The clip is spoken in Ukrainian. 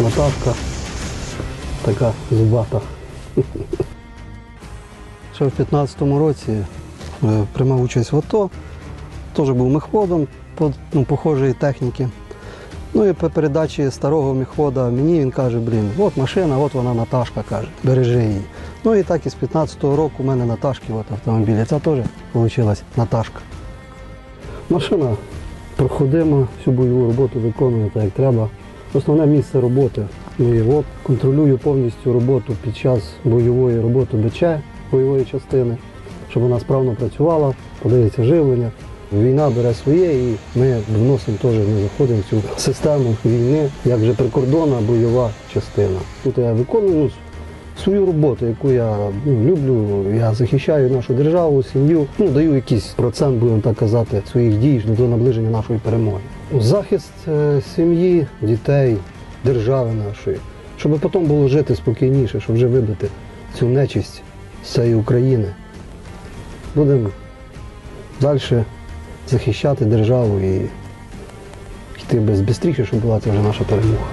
Наташка така зубата. Ще в 15-му році е, приймав участь в АТО, теж був мехводом по ну, похожої техніки. Ну і по передачі старого міхвода мені він каже, блін, от машина, от вона Наташка каже, бережи її. Ну і так із 15-го року у мене Наташки от автомобілі. Це теж вийшла Наташка. Машина проходима, всю бойову роботу виконує так, як треба. Основне місце роботи. моєго контролюю повністю роботу під час бойової роботи БЧ бойової частини, щоб вона справно працювала, подається живлення. Війна бере своє і ми вносимо теж, не заходимо в цю систему війни, як же прикордонна бойова частина. Тут я виконую ну, свою роботу, яку я ну, люблю. Я захищаю нашу державу, сім'ю, ну даю якийсь процент, будемо так казати, своїх дій до наближення нашої перемоги. Захист е, сім'ї, дітей, держави нашої, щоб потім було жити спокійніше, щоб вже вибити цю нечисть з цієї України. Будемо далі захищати державу і йти без швидше, щоб була це вже наша перемога.